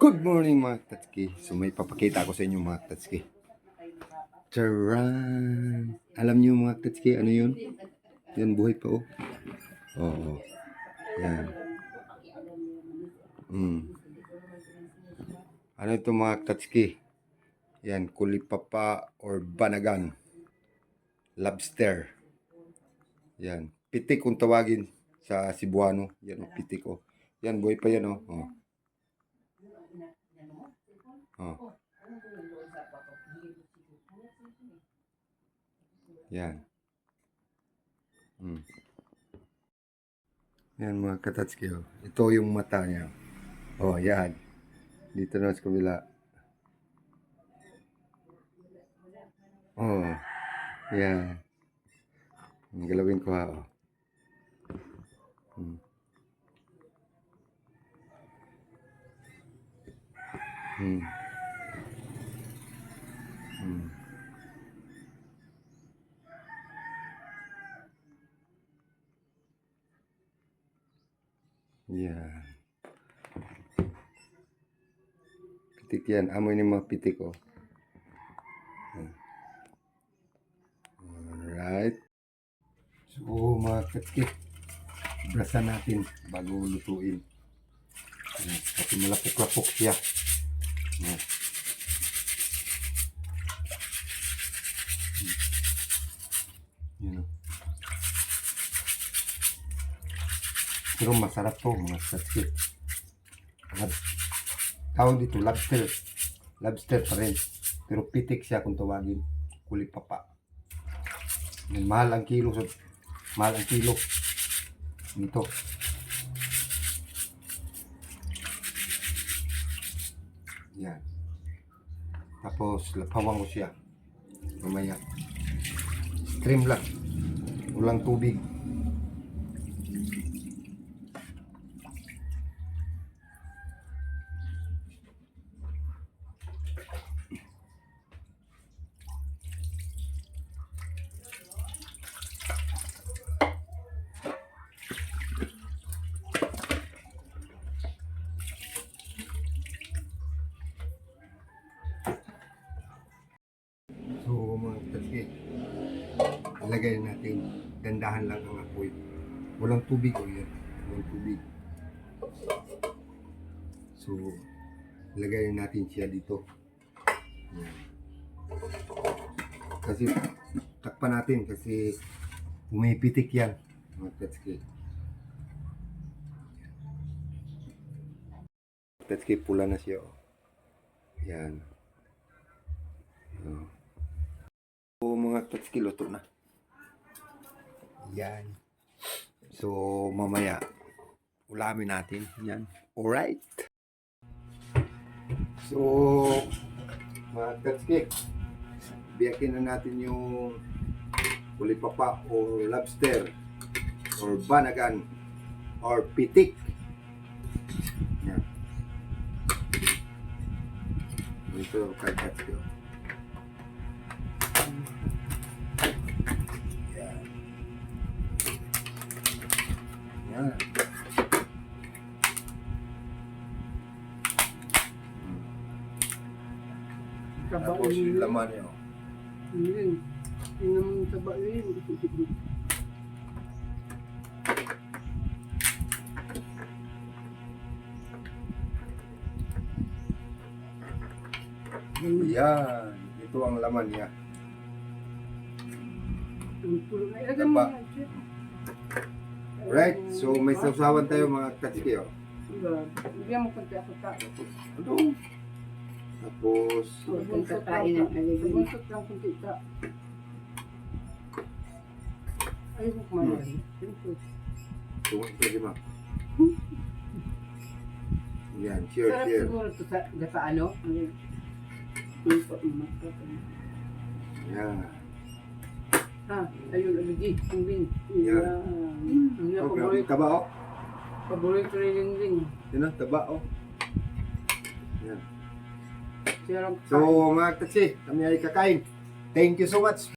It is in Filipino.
Good morning mga Tatski. So may papakita ako sa inyo mga Tatski. Charan! Alam niyo mga Tatski, ano yun? Yan, buhay pa oh. Oo. Yan. Mm. Ano ito mga Tatski? Yan, kulipapa or banagan. Lobster. Yan. Pitik kung tawagin sa Cebuano. Yan, oh, pitik oh. Yan, buhay pa yan oh. oh. Oh. Yan. Mm. Yan mga katatski. Oh. Ito yung mata niya. Oh, yan. Dito na sa kabila. Oh. Yan. Galawin ko ha. Oh. Hmm. Hmm. Yeah. Pitik yan. Amoy ni mga pitik oh. Hmm. Alright. So mga katskit, brasan natin bago lutuin. Hmm. Kasi malapok-lapok siya. Hmm. Yun o. Pero masarap to mga. Lab, tawag dito lobster. Lobster pa rin. Pero pitik siya kung tawagin. Kulit papa. Yan, mahal ang kilo. So, mahal ang kilo. Dito. Yan. Tapos, lapawang ko siya. Mamaya. Stream lang. Walang tubig. So, mga tatli, ilagay natin, dandahan lang ang apoy. Walang tubig o yan. Walang tubig. So, ilagay natin siya dito. Yan. Kasi, takpan natin kasi pumipitik yan. Mga tatli. Tatli, pula na siya. oh. Yan. Oh. So, mga tatski, luto na. Yan. So, mamaya, ulamin natin. Yan. Alright. So, mga tatski, biyakin na natin yung kulipapa or lobster or banagan or pitik. Yan. Ito kay tatski. Yan. Taba Tapos yung yun. laman niyo. Yun. Yun naman taba yun. Yan. Ito ang laman niya. Mo Taba. Right? So may sausawan tayo mga katsiki. Oh. Diba? Bigyan mo konti ako ta. Ito. Tapos, Bunsot lang. ang alibin. Bunsot lang konti ta. Ayaw ko kumain. Tungkol sa lima. Yan. Cheers, Sarap cheers. siguro to sa, sa ano? Ang mo. Yan. Ha, ayun, aligi. Ang bin. Yan. Yan. Ang Okay, paborito. taba oh. Paborito rin yung ding. Yan na, taba oh. Yan. So mga katsiki, kami ay kakain. Thank you so much.